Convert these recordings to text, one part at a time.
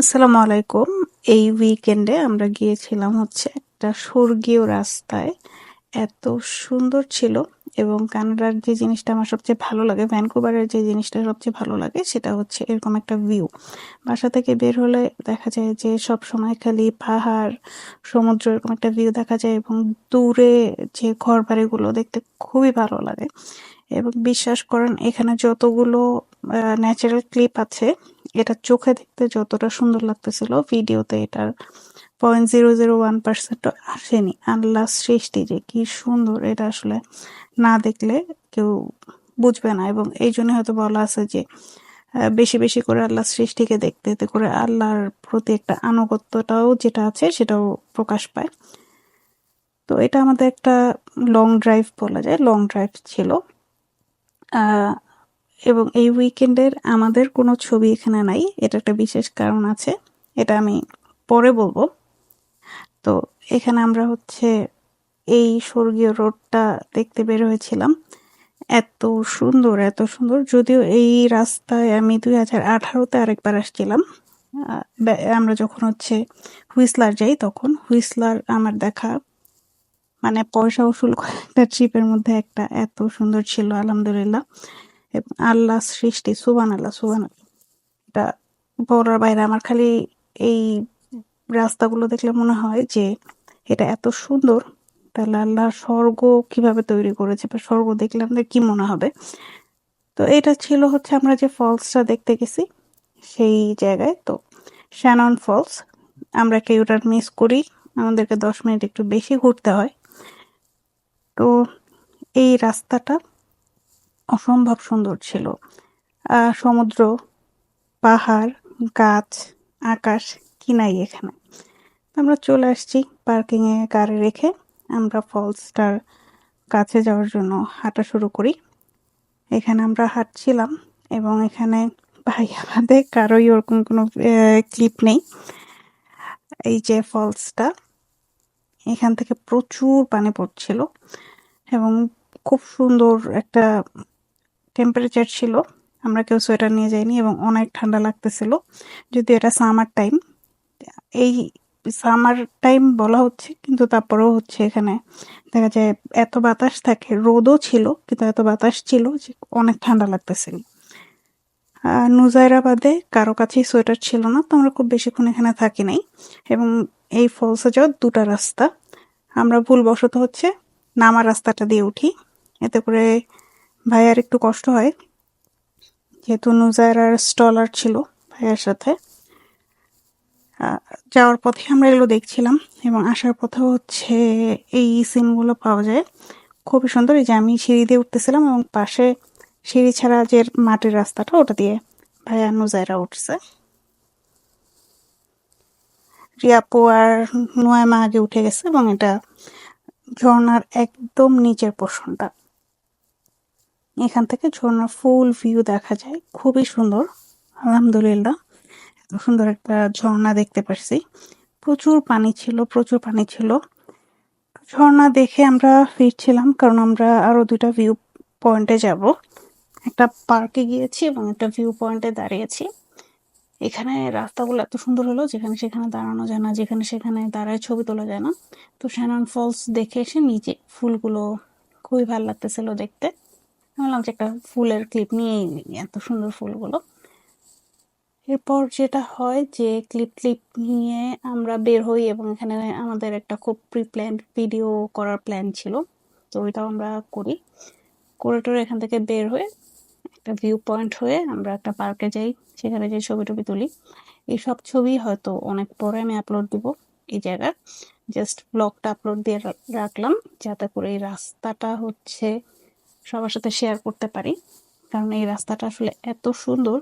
আসসালামু আলাইকুম। এই উইকেন্ডে আমরা গিয়েছিলাম হচ্ছে একটা স্বর্গীয় রাস্তায়। এত সুন্দর ছিল এবং কানাডার যে জিনিসটা আমার সবচেয়ে ভালো লাগে, ভ্যানকুভারের যে জিনিসটা সবচেয়ে ভালো লাগে, সেটা হচ্ছে এরকম একটা ভিউ বাসা থেকে বের হলে দেখা যায় যে সব সময় খালি পাহাড়, সমুদ্র এরকম একটা ভিউ দেখা যায় এবং দূরে যে ঘর বাড়িগুলো দেখতে খুবই ভালো লাগে। এবং বিশ্বাস করেন, এখানে যতগুলো ন্যাচারাল ক্লিপ আছে। এটা চোখে দেখতে যতটা সুন্দর লাগতেছিল, ভিডিওতে এটার point zero zero one percent আসেনি। আল্লাহ সৃষ্টি যে কি সুন্দর, এটা আসলে না দেখলে কেউ বুঝবে না। এবং এই জন্য হয়তো বলা আছে যে বেশি বেশি করে আল্লাহ সৃষ্টিকে দেখতে, এতে করে আল্লাহর প্রতি একটা আনুগত্যটাও যেটা আছে সেটাও প্রকাশ পায়। তো এটা আমাদের একটা লং ড্রাইভ বলা যায় লং ড্রাইভ ছিল। এবং এই উইকেন্ডের আমাদের কোনো ছবি এখানে নাই। এটা একটা বিশেষ কারণ আছে। এটা আমি পরে বলব। তো এখানে আমরা হচ্ছে এই স্বর্গীয় রোডটা দেখতে বের হয়েছিলাম। এত সুন্দর এত সুন্দর। যদিও এই রাস্তায় আমি দুই হাজার আঠারোতে আরেকবার আসছিলাম। আমরা যখন হচ্ছে হুইসলার যাই, তখন হুইসলার আমার দেখা মানে পয়সা উসুল একটা ট্রিপের মধ্যে একটা এত সুন্দর ছিল, আলহামদুলিল্লাহ। এবং আল্লাহ সৃষ্টি সুবান আল্লাহ সুবান এটা বলার বাইরে আমার খালি এই রাস্তাগুলো দেখলে মনে হয় যে এটা এত সুন্দর, তাহলে আল্লাহ স্বর্গ কীভাবে তৈরি করেছে বা স্বর্গ দেখলে আমাদের কি মনে হবে? তো এটা ছিল হচ্ছে আমরা যে ফলসটা দেখতে গেছি, সেই জায়গায়। তো শ্যানন ফলস আমরা কেউ ওটা মিস করি? আমাদেরকে দশ মিনিট একটু বেশি ঘুরতে হয়। তো এই রাস্তাটা অসম্ভব সুন্দর ছিল। সমুদ্র, পাহাড়, গাছ, আকাশ কি নাই এখানে। আমরা চলে আসছি পার্কিংয়ে গাড়ি রেখে। আমরা ফলসটার কাছে যাওয়ার জন্য হাঁটা শুরু করি। এখানে আমরা হাঁটছিলাম এবং এখানে ভাই আমাদের কারোই ওরকম কোনো ক্লিপ নেই। এই যে ফলসটা এখান থেকে প্রচুর পানি পড়ছিল এবং খুব সুন্দর একটা টেম্পারেচার ছিল, আমরা কেউ সোয়েটার নিয়ে যাইনি এবং অনেক ঠান্ডা লাগতেছিল যদি এটা সামার টাইম এই সামার টাইম বলা হচ্ছে, কিন্তু তারপরেও হচ্ছে এখানে দেখা যায় এত বাতাস থাকে, রোদও ছিল, কিন্তু এত বাতাস ছিল যে অনেক ঠান্ডা লাগতেছিল। নুজাইরাবাদে কারও কাছেই সোয়েটার ছিল না, তো আমরা খুব বেশিক্ষণ এখানে থাকি নাই। এবং এই ফলসে যাওয়ার দুটা রাস্তা। আমরা ভুলবশত হচ্ছে নামার রাস্তাটা দিয়ে উঠি। এতে করে ভাইয়ার একটু কষ্ট হয়। যেহেতু নুজাইরার স্টলার ছিল ভাইয়ার সাথে। যাওয়ার পথে আমরা এগুলো দেখছিলাম এবং আসার পথে হচ্ছে এই সিনগুলো পাওয়া যায়। খুবই সুন্দর, এই যে আমি সিঁড়ি দিয়ে উঠতেছিলাম এবং পাশে সিঁড়ি ছাড়া যে মাটির রাস্তাটা, ওটা দিয়ে ভাইয়া নুজায়রা উঠছে। রিয়াপু আর নোয়ামা আগে উঠে গেছে এবং এটা ঝর্ণার একদম নিচের পোর্শনটা এখান থেকে ঝর্ণার ফুল ভিউ দেখা যায়। খুবই সুন্দর, আলহামদুলিল্লাহ। এত সুন্দর একটা ঝর্ণা দেখতে পারছি। প্রচুর পানি ছিল, প্রচুর পানি ছিল। ঝর্ণা দেখে আমরা ফিরছিলাম কারণ আমরা আরও দুইটা ভিউ পয়েন্টে যাব। একটা পার্কে গিয়েছি এবং একটা ভিউ পয়েন্টে দাঁড়িয়েছি। এখানে রাস্তাগুলো এত সুন্দর হলো, যেখানে সেখানে দাঁড়ানো যায় না, যেখানে সেখানে দাঁড়ায় ছবি তোলা যায় না। তো শ্যানন ফলস দেখে এসে নিচে ফুলগুলো খুবই ভালো লাগতেছিল দেখতে। আমি বললাম যে একটা ফুলের ক্লিপ নিয়েই নিই, এত সুন্দর ফুলগুলো। এরপর যেটা হয় যে ক্লিপ ক্লিপ নিয়ে আমরা বের হই এবং এখানে আমাদের একটা খুব প্রি প্ল্যান ভিডিও করার প্ল্যান ছিল। তো ওইটাও আমরা করি। করে টোরে এখান থেকে বের হয়ে একটা ভিউ পয়েন্ট হয়ে আমরা একটা পার্কে যাই সেখানে যে ছবি টবি তুলি। এই সব ছবি হয়তো অনেক পরে আমি আপলোড দিব এই জায়গার জাস্ট ব্লগটা আপলোড দিয়ে রাখলাম যাতে করে এই রাস্তাটা হচ্ছে সবার সাথে শেয়ার করতে পারি। কারণ এই রাস্তাটা আসলে এত সুন্দর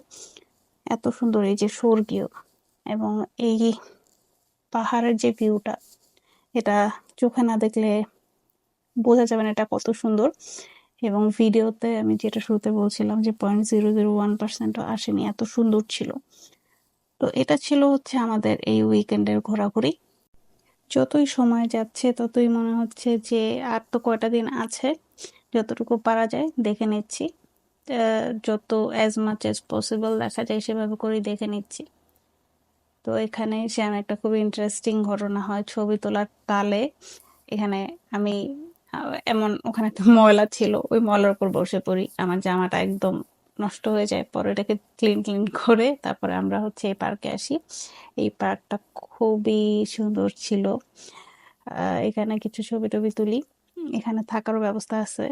এত সুন্দর এই যে স্বর্গীয় এবং এই পাহাড়ের যে ভিউটা এটা চোখে না দেখলে বোঝা যাবে না এটা কত সুন্দর। এবং ভিডিওতে আমি যেটা শুরুতে বলছিলাম যে পয়েন্ট জিরো জিরো ওয়ান পার্সেন্টও আসেনি, এত সুন্দর ছিল। তো এটা ছিল হচ্ছে আমাদের এই উইকেন্ডের ঘোরাঘুরি। যতই সময় যাচ্ছে, ততই মনে হচ্ছে যে আর তো কয়টা দিন আছে। যতটুকু পারা যায় দেখে নিচ্ছি। যত অ্যাজ মাচ অ্যাজ পসিবল দেখা যায় সেভাবে করেই দেখে নিচ্ছি। তো এখানে এসে আমি একটা খুব ইন্টারেস্টিং ঘটনা হয় ছবি তোলার তালে। এখানে আমি এমন ওখানে একটা ময়লা ছিল, ওই ময়লার উপর বসে পড়ি। আমার জামাটা একদম নষ্ট হয়ে যায়, পরে এটাকে ক্লিন ক্লিন করে তারপরে আমরা হচ্ছে এই পার্কে আসি। এই পার্কটা খুবই সুন্দর ছিল। এখানে কিছু ছবি টবি তুলি। এখানে থাকারও ব্যবস্থা আছে।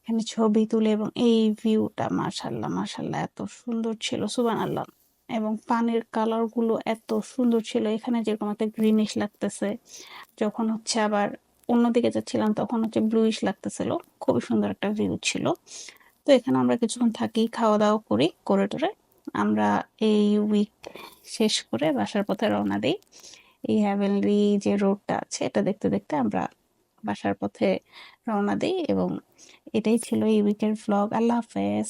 এখানে ছবি তুলে এবং এই ভিউটা মাশাল্লাহ মাশাল্লাহ এত সুন্দর ছিল সুবান আল্লাহ এবং পানির কালারগুলো এত সুন্দর ছিল, এখানে যেরকম একটা গ্রিনিশ লাগতেছে, যখন হচ্ছে আবার অন্যদিকে যাচ্ছিলাম তখন হচ্ছে ব্লুইশ লাগতেছিল, খুবই সুন্দর একটা ভিউ ছিল। তো এখানে আমরা কিছুক্ষণ থাকি খাওয়া দাওয়া করি, করে টোরে। আমরা এই উইক শেষ করে বাসার পথে রওনা দিই। এই হ্যাভেনলি যে রোডটা আছে, এটা দেখতে দেখতে আমরা বাসার পথে রওনা দিই এবং এটাই ছিল এই উইকের ভ্লগ আল্লাহ হাফেজ।